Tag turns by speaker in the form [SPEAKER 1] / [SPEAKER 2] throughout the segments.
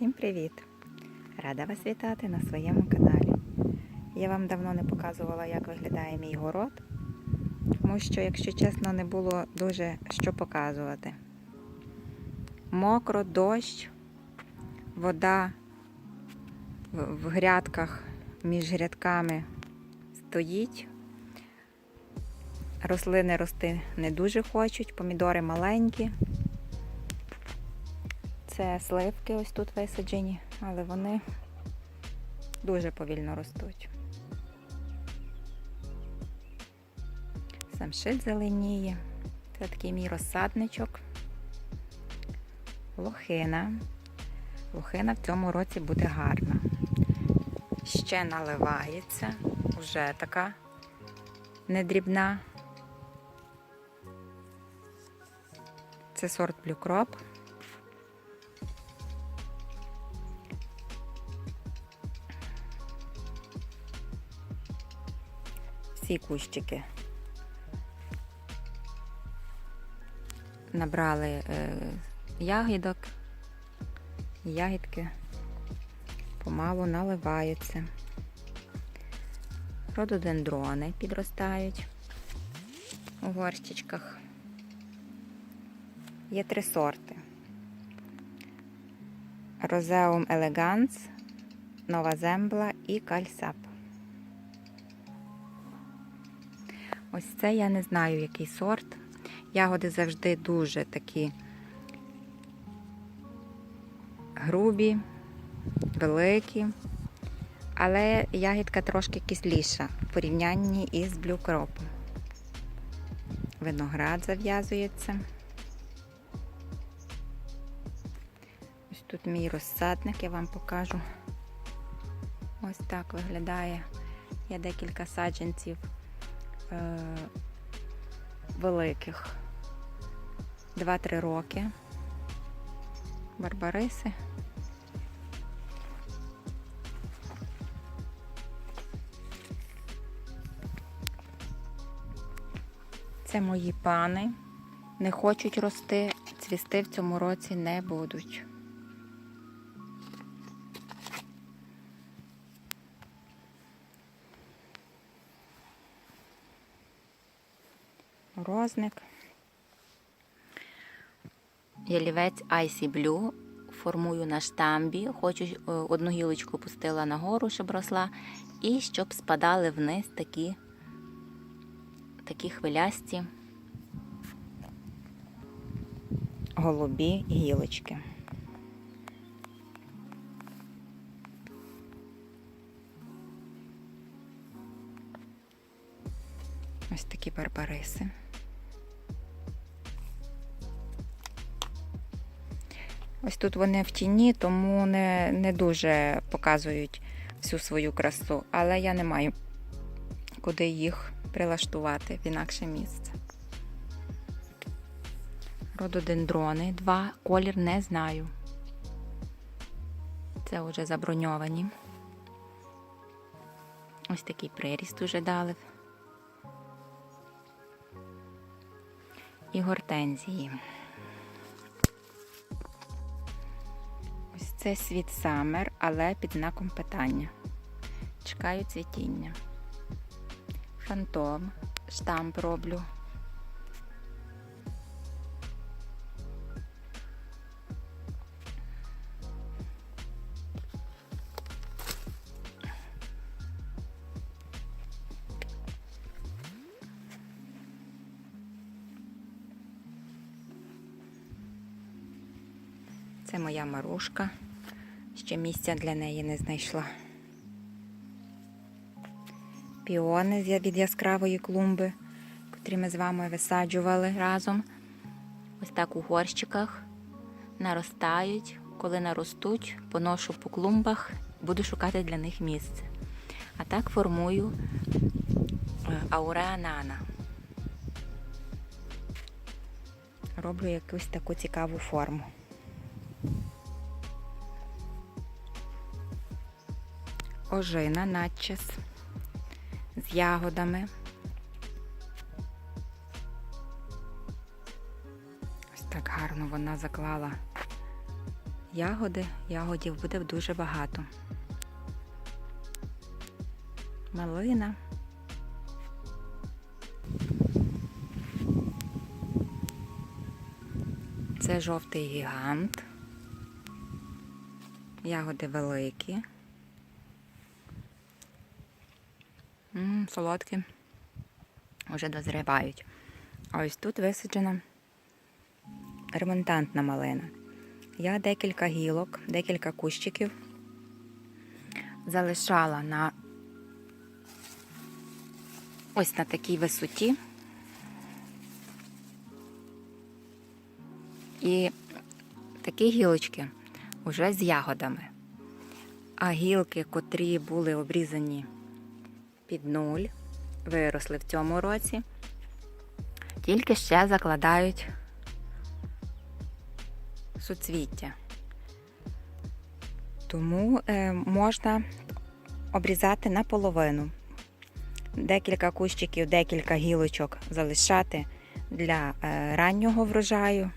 [SPEAKER 1] Всім привіт! Рада вас вітати на своєму каналі. Я вам давно не показувала, як виглядає мій город, тому що, якщо чесно, не було дуже що показувати. Мокро, дощ, вода в грядках між грядками стоїть. Рослини рости не дуже хочуть, помідори маленькі. Це сливки ось тут висаджені, але вони дуже повільно ростуть. Самшит зеленіє. Це такий мій розсадничок. Лохина. Лохина в цьому році буде гарна. Ще наливається, вже така недрібна. Це сорт Blue Crop. кущики. Набрали е, ягідок, ягідки помалу наливаються. Рододендрони підростають у горщичках. Є три сорти. Розеум елеганс, Нова Зембла і Кальсап. Ось це я не знаю, який сорт. Ягоди завжди дуже такі грубі, великі, але ягідка трошки кисліша в порівнянні із блюкропом. Виноград зав'язується. Ось тут мій розсадник, я вам покажу. Ось так виглядає. Я декілька саджанців е, великих. 2-3 роки. Барбариси. Це мої пани. Не хочуть рости, цвісти в цьому році не будуть. Розник. Ялівець Icy Blue. Формую на штамбі. Хочу е, одну гілочку пустила нагору, щоб росла, і щоб спадали вниз такі, такі хвилясті голубі гілочки. Ось такі барбариси. Ось тут вони в тіні, тому не, не дуже показують всю свою красу, але я не маю куди їх прилаштувати в інакше місце. Рододендрони, два, колір не знаю. Це вже заброньовані. Ось такий приріст уже дали. І гортензії. Це світ Самер, але під знаком питання. Чекаю цвітіння. Фантом, штамп роблю. Це моя марушка. Ще місця для неї не знайшла. Піони від яскравої клумби, котрі ми з вами висаджували разом. Ось так у горщиках наростають. Коли наростуть, поношу по клумбах, буду шукати для них місце. А так формую ауреанана. Роблю якусь таку цікаву форму. Ожина надчес з ягодами. Ось так гарно вона заклала ягоди, ягодів буде дуже багато. Малина. Це жовтий гігант. Ягоди великі. Солодкі. Вже дозрівають. А ось тут висаджена ремонтантна малина. Я декілька гілок, декілька кущиків залишала на ось на такій висоті. І такі гілочки вже з ягодами. А гілки, котрі були обрізані під нуль, виросли в цьому році, тільки ще закладають суцвіття. Тому е, можна обрізати наполовину. Декілька кущиків, декілька гілочок залишати для е, раннього врожаю,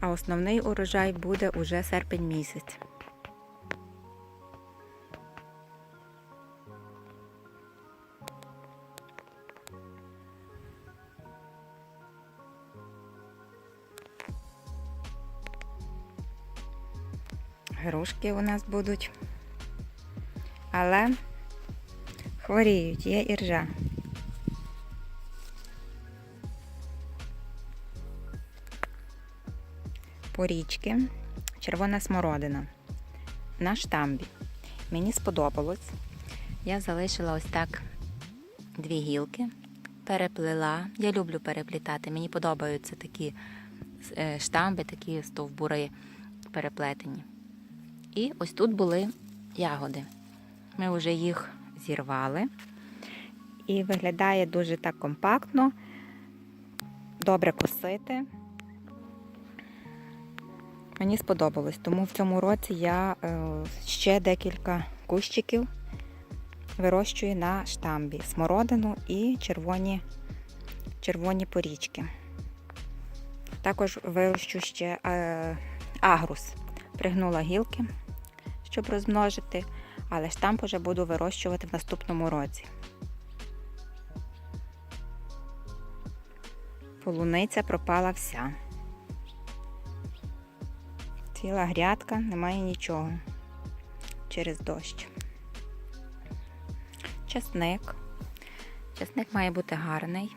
[SPEAKER 1] а основний урожай буде уже серпень місяць. Грушки у нас будуть. Але хворіють, є іржа. Порічки, червона смородина на штамбі. Мені сподобалось. Я залишила ось так дві гілки, переплила. Я люблю переплітати. Мені подобаються такі е, штамби, такі стовбури переплетені. І ось тут були ягоди. Ми вже їх зірвали. І виглядає дуже так компактно, добре косити. Мені сподобалось, тому в цьому році я е, ще декілька кущиків вирощую на штамбі смородину і червоні, червоні порічки. Також вирощу ще е, агрус. Пригнула гілки, щоб розмножити, але штамп вже буду вирощувати в наступному році. Полуниця пропала вся. Ціла грядка, немає нічого через дощ. Чесник. Чесник має бути гарний.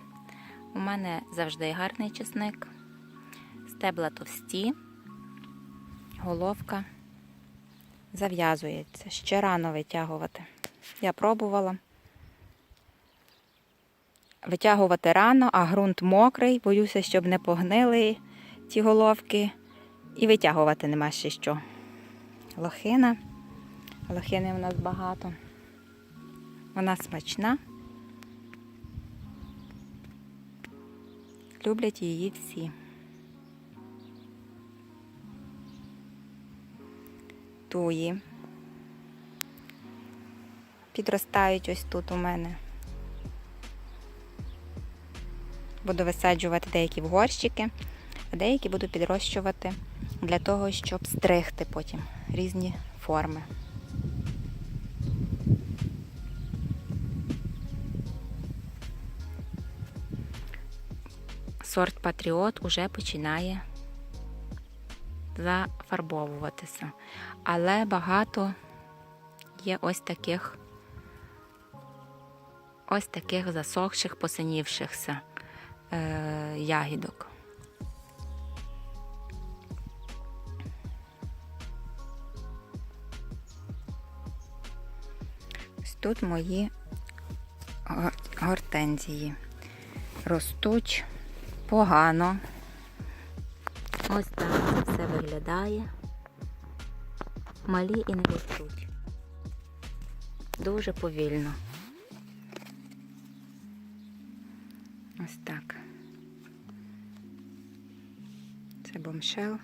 [SPEAKER 1] У мене завжди гарний чесник. Стебла товсті головка зав'язується. Ще рано витягувати. Я пробувала. Витягувати рано, а ґрунт мокрий, боюся, щоб не погнили ті головки. І витягувати нема ще що. Лохина. Лохини у нас багато. Вона смачна. Люблять її всі. Туї. Підростають ось тут у мене. Буду висаджувати деякі в горщики, а деякі буду підрощувати для того, щоб стригти потім різні форми. Сорт Патріот уже починає зафарбовуватися. Але багато є ось таких ось таких засохших, посинівшихся е, ягідок. Ось тут мої гортензії ростуть погано. Ось так виглядає. Малі і не ростуть. Дуже повільно. Ось так. Це бомшел.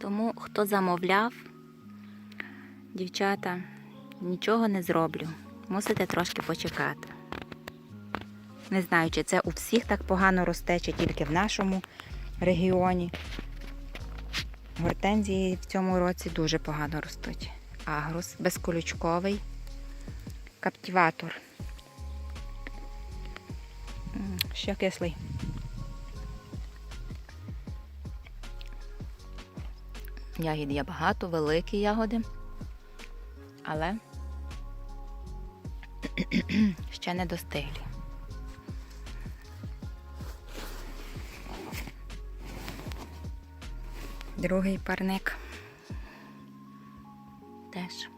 [SPEAKER 1] Тому хто замовляв, дівчата, нічого не зроблю. Мусите трошки почекати. Не знаю, чи це у всіх так погано росте, чи тільки в нашому регіоні. Гортензії в цьому році дуже погано ростуть. Агрус безколючковий, каптиватор. М, Ще кислий. Ягід є багато, великі ягоди, але ще не достиглі. Другий парник. Теж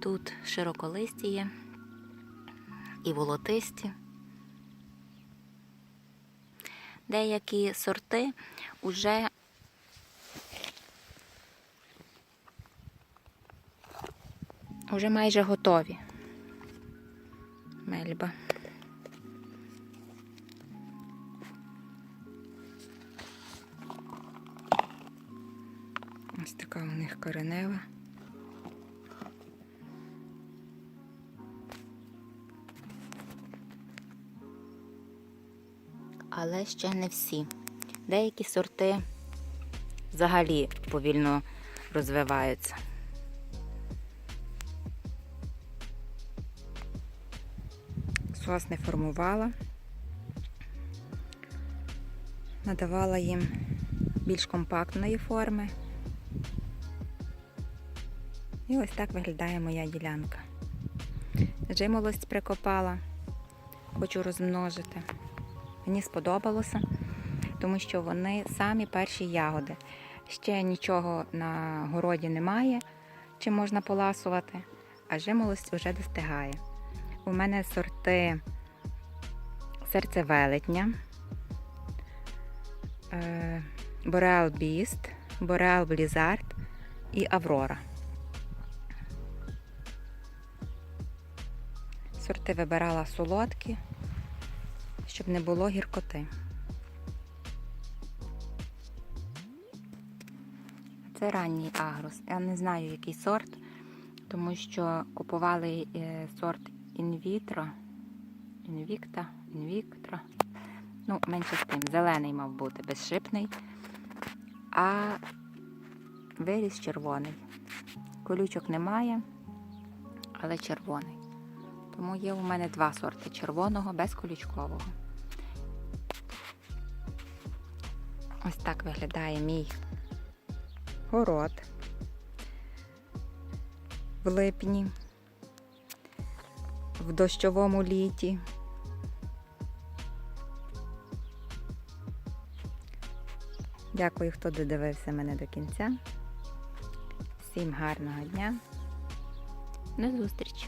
[SPEAKER 1] тут широколисті є і волотисті. Деякі сорти уже уже майже готові. Мельба. Така у них коренева. Але ще не всі. Деякі сорти взагалі повільно розвиваються. Сос не формувала, надавала їм більш компактної форми. І ось так виглядає моя ділянка. Жимолость прикопала, хочу розмножити. Мені сподобалося, тому що вони самі перші ягоди. Ще нічого на городі немає, чим можна поласувати, а жимолость вже достигає. У мене сорти серце велетня, Бореал Біст, Бореал Блізард і Аврора. Сорти вибирала солодкі, щоб не було гіркоти. Це ранній агрос. Я не знаю, який сорт, тому що купували е, сорт інвітро, інвікта, інвіктро. Ну, менше з тим. Зелений мав бути, безшипний, а виріс червоний. Колючок немає, але червоний. Тому є у мене два сорти червоного безколючкового. Ось так виглядає мій город в липні, в дощовому літі. Дякую, хто додивився мене до кінця. Всім гарного дня. До зустрічі!